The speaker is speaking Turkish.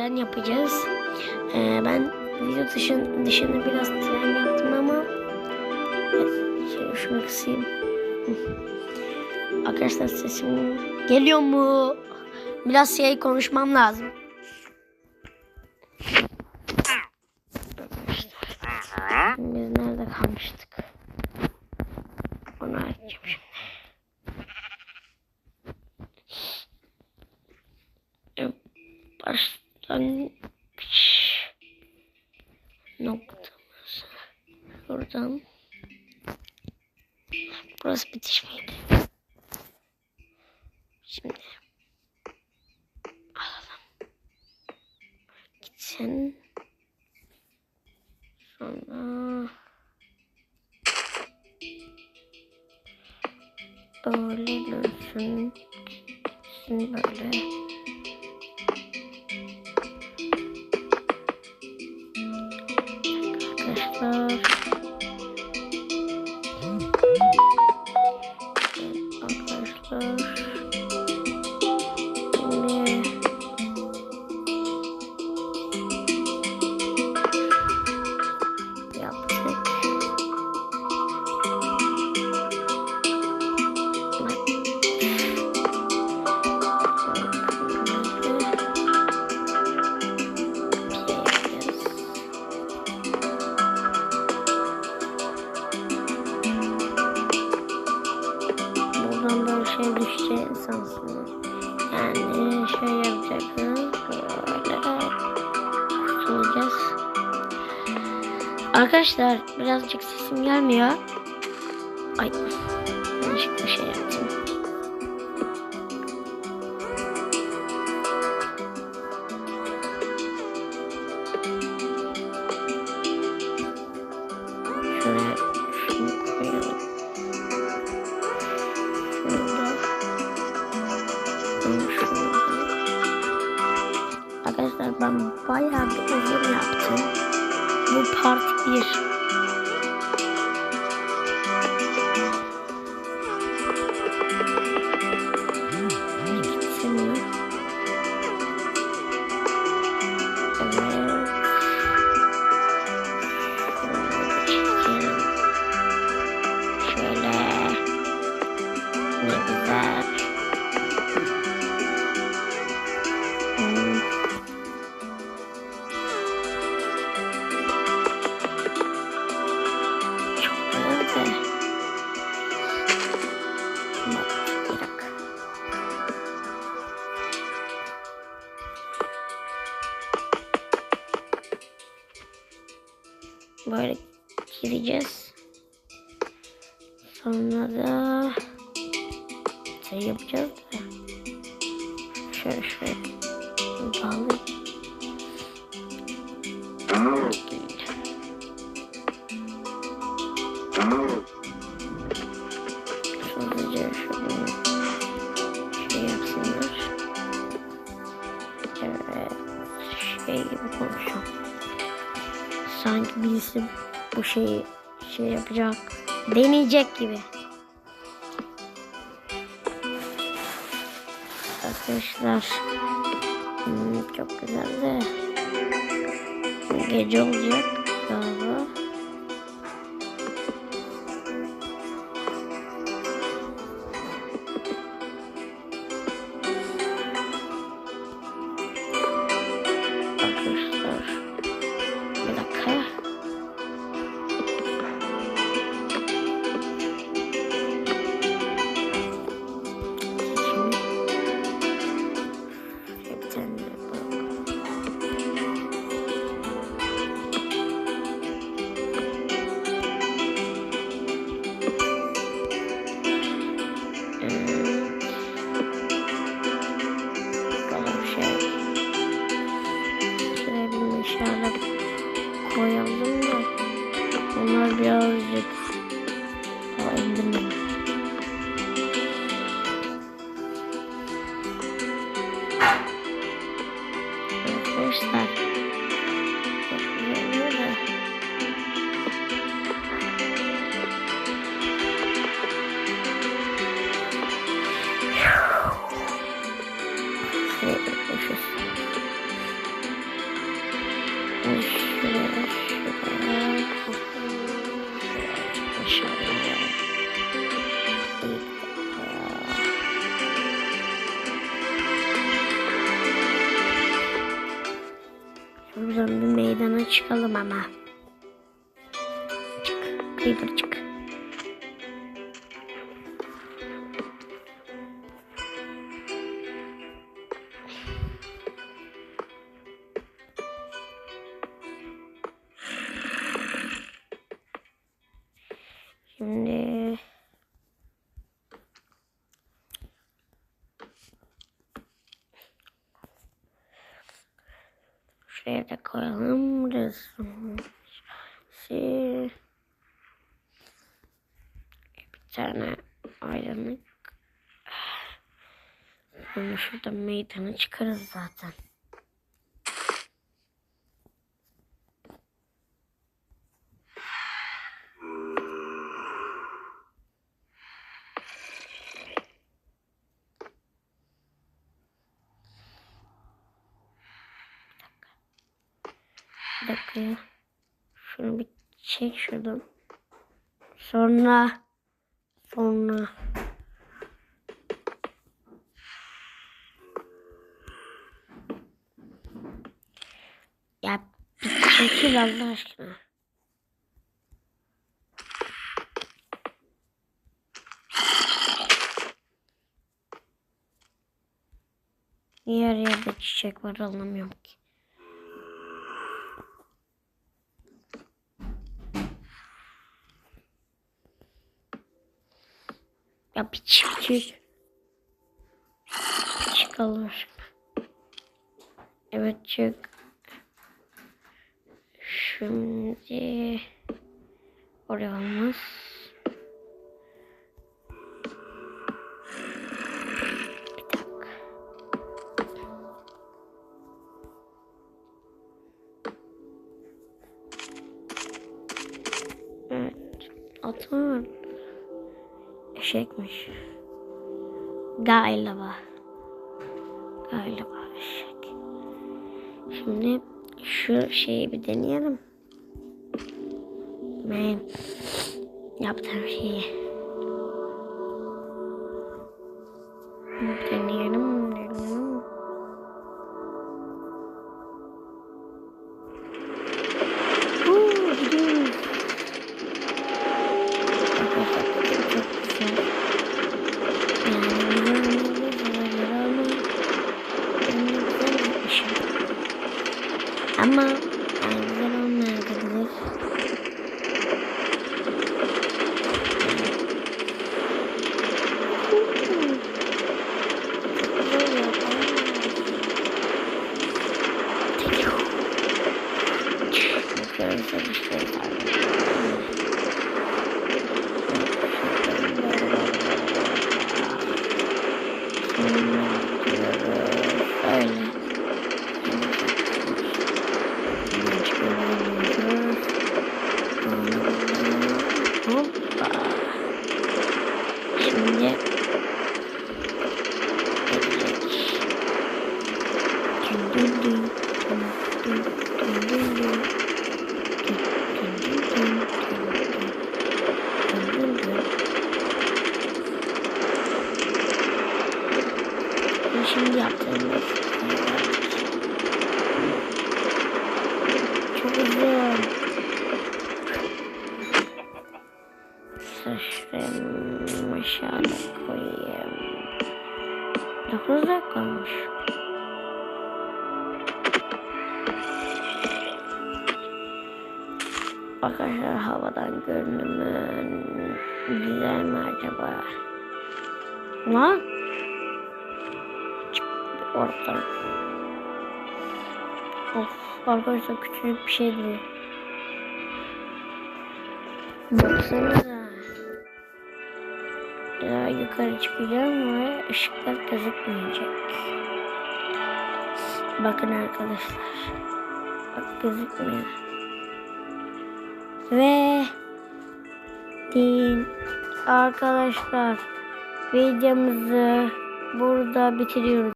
tren yapacağız. Ee, ben video dışın, dışında biraz tren yaptım ama şöyle şunu kısayım. Arkadaşlar sesim geliyor mu? Biraz şey konuşmam lazım. Biz nerede kalmıştık? Buradan. Burası bitiş miydi? Şimdi alalım. Gitsin. Sonra böyle dönsün. Gitsin böyle. Arkadaşlar birazcık sesim gelmiyor. Ay yanlışlıkla şey yaptım. Şöyle şunu koyalım. Şurada. Arkadaşlar ben bayağı bir uzun yaptım. Bu part 1. gireceğiz. Sonra da şey yapacağız da. Şöyle şöyle bağlayayım. Şey. Evet. Şey gibi konuşuyorum. Sanki birisi bu şeyi şey yapacak. Deneyecek gibi. Arkadaşlar hmm, çok güzel de gece olacak galiba. Şuradan bir meydana çıkalım ama. Çık. Creeper çık. Şimdi şuraya da koyalım resim. Şey, bir tane aydınlık. Bunu şurada meydana çıkarız zaten. Dakika ya. Şunu bir çek şuradan. Sonra sonra ya bir çekil Allah aşkına. Niye her yerde çiçek var anlamıyorum ki. Ya bir çık çık. Çık Allah aşkına. Evet çık. Şimdi oraya olmaz. Evet. Atın. Eşekmiş. Galiba. Galiba eşek. Şimdi şu şeyi bir deneyelim. Ben yaptığım şeyi. Şimdi yaptığımız çok uzun. Şuraya aşağıda koyayım. 9 dakika olmuş. Havadan görünümü güzel mi acaba? Lan? Çık ortadan. Of arkadaşlar küçük bir şey duruyor. Baksanıza. Ya yukarı çıkacağım ve ışıklar gözükmeyecek. Bakın arkadaşlar. Bak gözükmüyor. Ve din arkadaşlar videomuzu burada bitiriyoruz.